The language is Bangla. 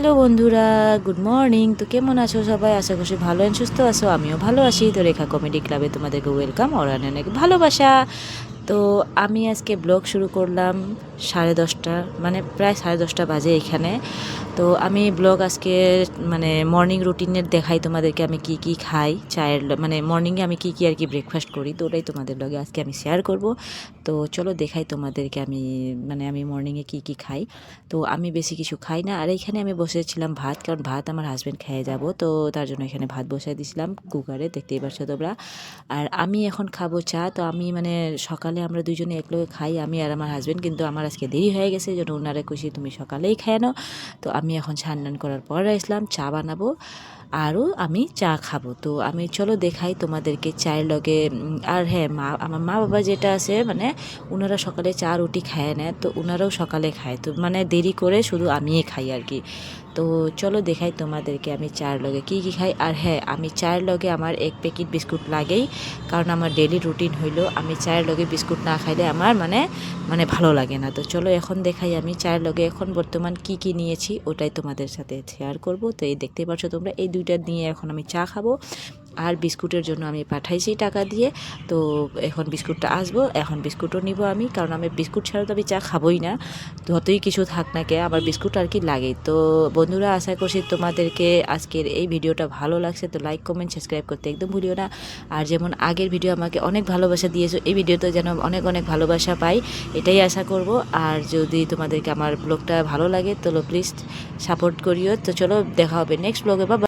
হ্যালো বন্ধুরা, গুড মর্নিং। তো কেমন আছো সবাই? আশা করছি ভালো অ্যান্ড সুস্থ আছো। আমিও ভালো আছি। তো রেখা কমেডি ক্লাবে তোমাদেরকে ওয়েলকাম আর অনেক ভালোবাসা। তো আমি আজকে ব্লগ শুরু করলাম সাড়ে দশটা মানে প্রায় সাড়ে দশটা বাজে এখানে। তো আমি ব্লগ আজকে মানে মর্নিং রুটিনের দেখাই তোমাদেরকে আমি কি কি খাই, চায়ের মানে মর্নিংয়ে আমি কি কি আর কি ব্রেকফাস্ট করি, তো ওটাই তোমাদের লগে আজকে আমি শেয়ার করব। তো চলো দেখাই তোমাদেরকে আমি মানে আমি মর্নিংয়ে কি কি খাই। তো আমি বেশি কিছু খাই না, আর এখানে আমি বসেছিলাম ভাত, কারণ ভাত আমার হাজব্যান্ড খেয়ে যাব, তো তার জন্য এখানে ভাত বসাই দিয়েছিলাম কুকারে দেখতেই পাচ্ছ তোমরা। আর আমি এখন খাব চা, তো আমি মানে সকালে আমরা দুজনে একলগে খাই, আমি আর আমার হাজব্যান্ড কিন্তু আমার আজকে দেরি হয়ে গেছে, যেন ওনারা খুশি তুমি সকালেই খায় নাও। তো আমি এখন স্নান করার পর আসলাম, চা বানাবো। আরও আমি চা খাব। তো আমি চলো দেখাই তোমাদেরকে চায়ের লগে আর হ্যাঁ মা, আমার মা বাবা যেটা আছে মানে ওনারা সকালে চা রুটি খায় না, তো ওনারাও সকালে খায়। তো মানে দেরি করে শুধু আমিই খাই আর কি। তো চলো দেখাই তোমাদেরকে আমি চায়ের লগে কী কী খাই। আর হ্যাঁ আমি চায়ের লগে আমার এক প্যাকেট বিস্কুট লাগেই, কারণ আমার ডেলি রুটিন হইল, আমি চায়ের লগে বিস্কুট না খাইলে আমার মানে মানে ভালো লাগে না। তো চলো এখন দেখাই আমি চায়ের লগে এখন বর্তমান কি কি নিয়েছি, ওটাই তোমাদের সাথে শেয়ার করব। তো এই দেখতে পাচ্ছ তোমরা, এই দুইটা নিয়ে এখন আমি চা খাব। আর বিস্কুটের জন্য আমি পাঠাইছি টাকা দিয়ে। তো এখন বিস্কুটটা আসব, এখন বিস্কুটও নিব আমি। কারণ আমি বিস্কুট ছাড়া তো আমি চা খাবোই না। যতই কিছু থাক না কে আমার বিস্কুট আর কি লাগে তো বন্ধুরা, আশা করছি তোমাদেরকে আজকের এই ভিডিওটা ভালো লাগছে। তো লাইক কমেন্ট সাবস্ক্রাইব করতে একদম ভুলিও না। আর যেমন আগের ভিডিও আমাকে অনেক ভালোবাসা দিয়েছ, এই ভিডিওতে যেন অনেক অনেক ভালোবাসা পাই, এটাই আশা করব। আর যদি তোমাদেরকে আমার ব্লগটা ভালো লাগে, তো প্লিজ সাপোর্ট করিও। তো চলো, দেখা হবে নেক্সট ব্লগে বা